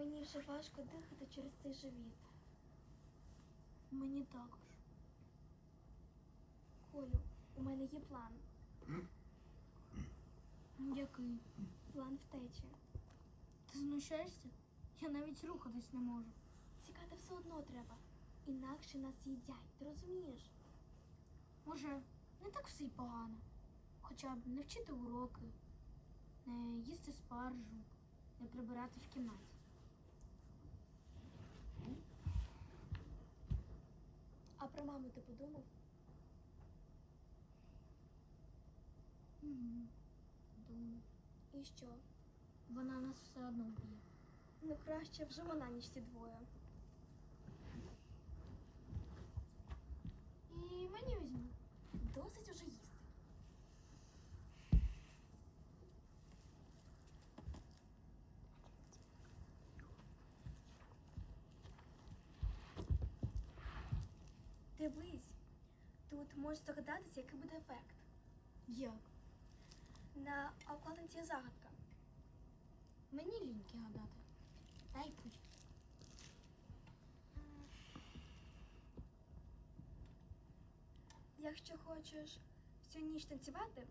Мені вже важко дихати через цей живіт. Мені також. Колю, у мене є план. Який? План втечі. Ти знущаєшся? Я навіть рухатись не можу. Тікати все одно треба. Інакше нас їдять, ти розумієш? Може, не так все й погано. Хоча б не вчити уроки, не їсти спаржу, не прибирати в кімнаті. А про маму ти подумав? Угу. Думаю, І що? вона нас все одно вб'є. Ну краще вже вона, ніж ці двоє. І мені візьме. Досить уже їсти. Дивись, тут можеш здогадатися, який буде ефект. Як? На обкладинці є загадка. Мені ліньки гадати. Дай путь. Якщо хочеш всю ніч танцювати,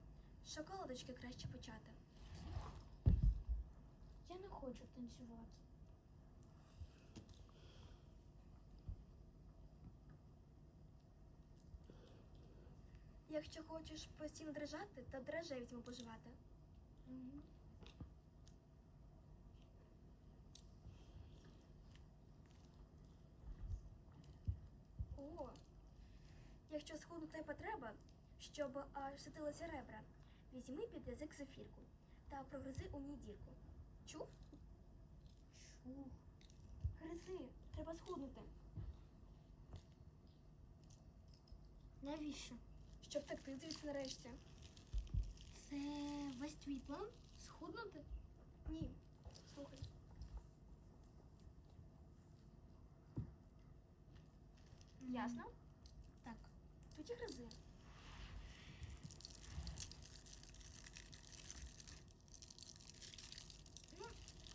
з шоколадочки краще почати. Я не хочу танцювати. Якщо хочеш постійно дрижати, то драже візьму поживати. Угу. О, якщо схуднути потреба, щоб аж ситилися ребра, візьми під язик зефірку та прогризи у ній дірку. Чув? Чух. Гризи, треба схуднути, Навіщо? Щоб втекти звідси нарешті. Це весь твій план? Схуднути? Ні, слухай. Ясно? Так. Тоді гризи. Ну,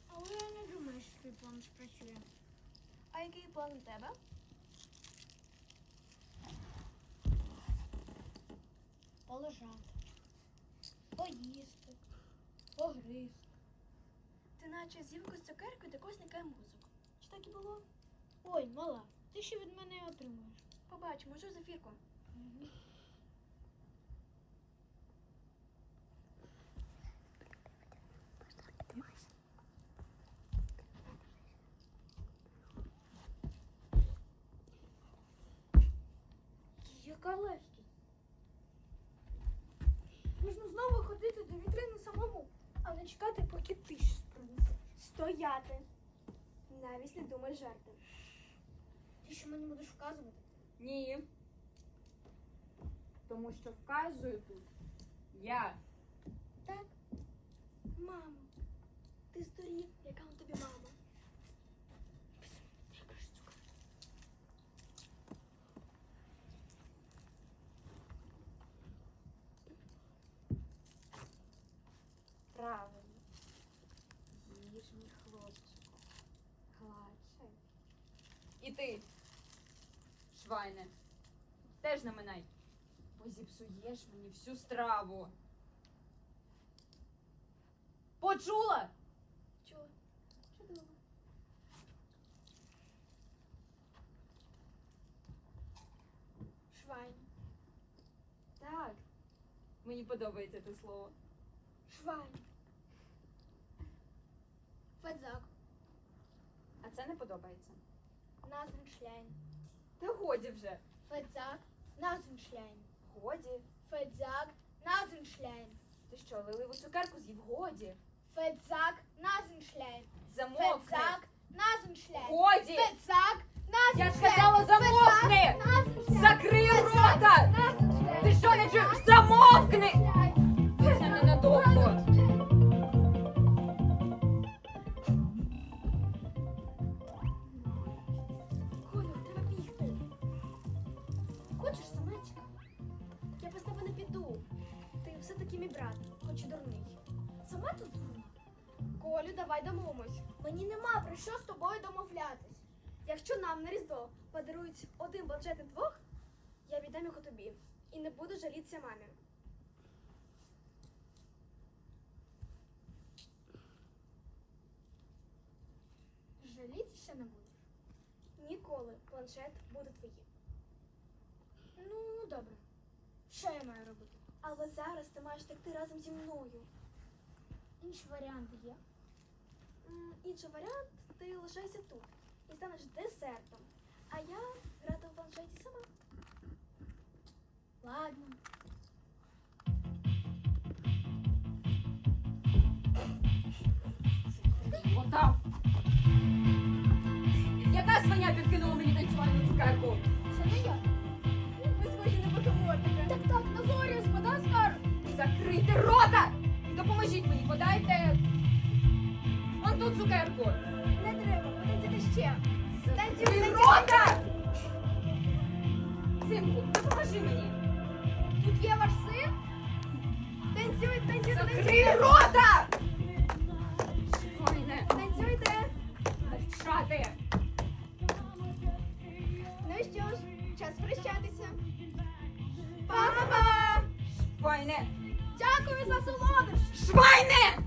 але я не думаю, що твій план спрацює. А який план у тебе? Полежати, поїсти, погризти. Ти наче з'їв якусь цукерку і також зникає мозок. Чи так і було? Ой, мала, ти що від мене отримуєш? Побач, можу зефірку. Яка легкість? Самому, а не чекати, поки ти ж. Стояти. Навіть не думай жарти. Ти що мені будеш вказувати? Ні. Тому що вказую тут я. Так? Мамо, ти здурів, яка у тобі мама. І ти, швайне, теж наминай. Бо зіпсуєш мені всю страву. Почула? Чого? Чудово. Швайн. Так. Мені подобається це слово. Швайн. Федзак, А це не подобається. Назеншляйн. Та годі вже. Федзак, Назеншляйн. Годі. Федзак, Назеншляйн. Ти що, лиливу цукерку з'їв? Годі. Федзак, Назеншляйн. Замовкни. Федзак, Назеншляйн. Годі. Федзак, Я Назеншляйн. сказала замовкни! Закрий рота! Ти що не чуєш? Замовкни! Хочеш самечка? Я без тебе не піду. Ти все-таки мій брат, хоч і дурний. Сама тут дурна. Колю, давай домовимось. Мені нема про що з тобою домовлятись. Якщо нам на Різдво подарують один планшет на двох, я віддам його тобі і не буду жалітися мамі. Жалітися не будеш. Ніколи планшет буде твоїм. Ну, добре. Що я маю робити? Але зараз ти маєш текти разом зі мною. Інші варіанти є. М, Інший варіант ти лишайся тут і станеш десертом. А я грати в планшеті сама. Ладно. Вода. Яка свиня підкинула мені танцювальну цукерку? Це не я. Закрийте рота! І допоможіть мені, подайте. Он ту цукерку. Не треба, потанцюйте ще. Закрий рота! Синку, допоможи мені. Тут є ваш син? Танцюй, танцюй, Закрий рота! Файне. танцюйте. Мовчати. Ну що ж, час прощатися. Па-па-па! Файне. Дякую за солодощі. Швайне!